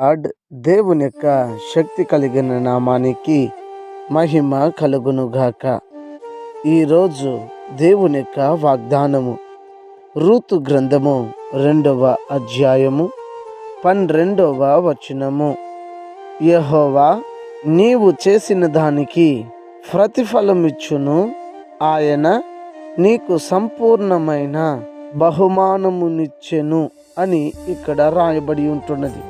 Lord దేవుని యొక్క శక్తి కలిగిన నామానికి మహిమ కలుగునుగాక. ఈరోజు దేవుని యొక్క వాగ్దానము రూతు గ్రంథము రెండవ అధ్యాయము పన్నెండవ వచనము. యహోవా నీవు చేసిన దానికి ప్రతిఫలమిచ్చును. ఆయన నీకు సంపూర్ణమైన బహుమానమునిచ్చెను అని ఇక్కడ రాయబడి ఉంటున్నది.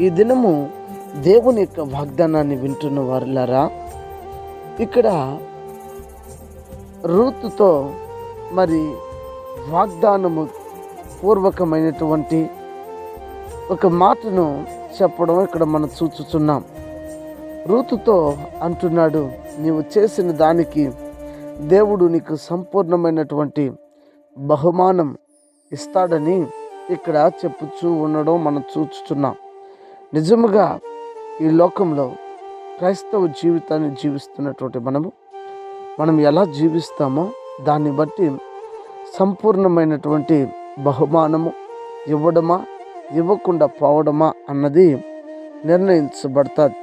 ఈ దినము దేవుని యొక్క వాగ్దానాన్ని వింటున్న వారులారా ఇక్కడ రూతుతో మరి వాగ్దానము పూర్వకమైనటువంటి ఒక మాటను చెప్పడం ఇక్కడ మనం చూచుచున్నాం. రూతుతో అంటున్నాడు నీవు చేసిన దానికి దేవుడు నీకు సంపూర్ణమైనటువంటి బహుమానం ఇస్తాడని ఇక్కడ చెప్పుచూ ఉండడం మనం చూచుతున్నాం నిజముగా ఈ లోకంలో క్రైస్తవ జీవితాన్ని జీవిస్తున్నటువంటి మనము మనం ఎలా జీవిస్తామో దాన్ని బట్టి సంపూర్ణమైనటువంటి బహుమానము ఇవ్వడమా ఇవ్వకుండా పోవడమా అన్నది నిర్ణయించబడుతుంది.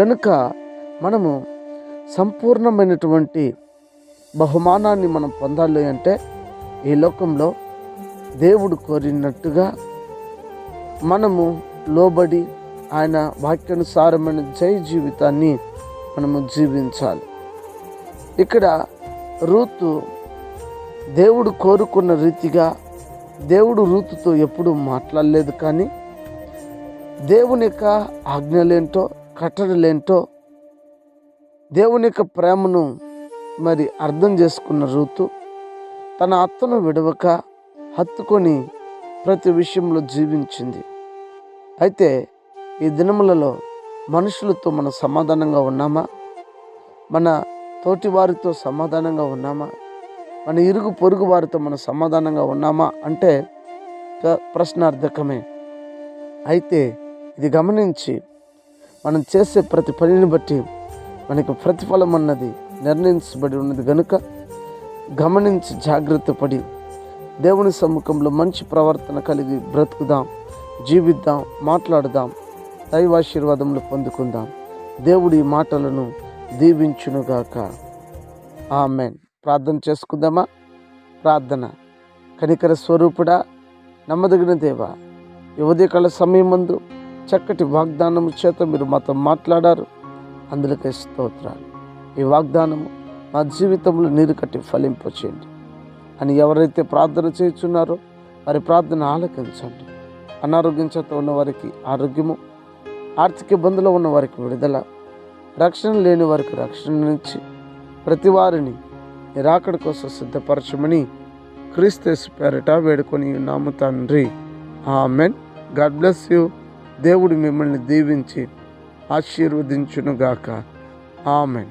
గనుక మనము సంపూర్ణమైనటువంటి బహుమానాన్ని మనం పొందాలి అంటే ఈ లోకంలో దేవుడు కోరినట్టుగా మనము లోబడి ఆయన వాక్యానుసారమైన జై జీవితాన్ని మనము జీవించాలి. ఇక్కడ రూతు దేవుడు కోరుకున్న రీతిగా దేవుడు రూతుతో ఎప్పుడూ మాట్లాడలేదు కానీ దేవుని యొక్క ఆజ్ఞలేంటో కట్టడలేంటో దేవుని యొక్క ప్రేమను మరి అర్థం చేసుకున్న రూతు తన అత్తను విడవక హత్తుకొని ప్రతి విషయంలో జీవించింది. అయితే ఈ దినములలో మనుషులతో మనం సమాధానంగా ఉన్నామా? మన తోటి వారితో సమాధానంగా ఉన్నామా? మన ఇరుగు పొరుగు వారితో మనం సమాధానంగా ఉన్నామా? అంటే ప్ర- ప్రశ్నార్థకమే. అయితే ఇది గమనించి మనం చేసే ప్రతి పనిని బట్టి మనకు ప్రతిఫలం అన్నది నిర్ణయించబడి ఉన్నది కనుక గమనించి జాగ్రత్త పడి దేవుని సముఖంలో మంచి ప్రవర్తన కలిగి బ్రతుకుదాం. జీవిద్దాం మాట్లాడదాం దైవాశీర్వాదములు పొందుకుందాం. దేవుడి మాటలను దీవించునుగాక. ఆమెన్. ప్రార్థన చేసుకుందామా? ప్రార్థన. కనికర స్వరూపుడా నమ్మదగిన దేవ ఈ సమయం ముందు చక్కటి వాగ్దానము చేత మీరు మాతో మాట్లాడారు. అందులోకే స్తోత్రాలు. ఈ వాగ్దానము మా జీవితంలో నీరు కట్టి ఫలింపచేయండి. అని ఎవరైతే ప్రార్థన చేస్తున్నారో వారి ప్రార్థన ఆలకించండి. అనారోగ్యం చేత ఉన్నవారికి ఆరోగ్యము ఆర్థిక ఇబ్బందులో ఉన్న వారికి విడుదల రక్షణ లేని వారికి రక్షణ నుంచి ప్రతి వారిని నిరాకడ కోసం సిద్ధపరచమని క్రీస్తు పేరట వేడుకొని నాము తండ్రి. ఆమెన్. God bless you. దేవుడు మిమ్మల్ని దీవించి ఆశీర్వదించునుగాక. ఆమెన్.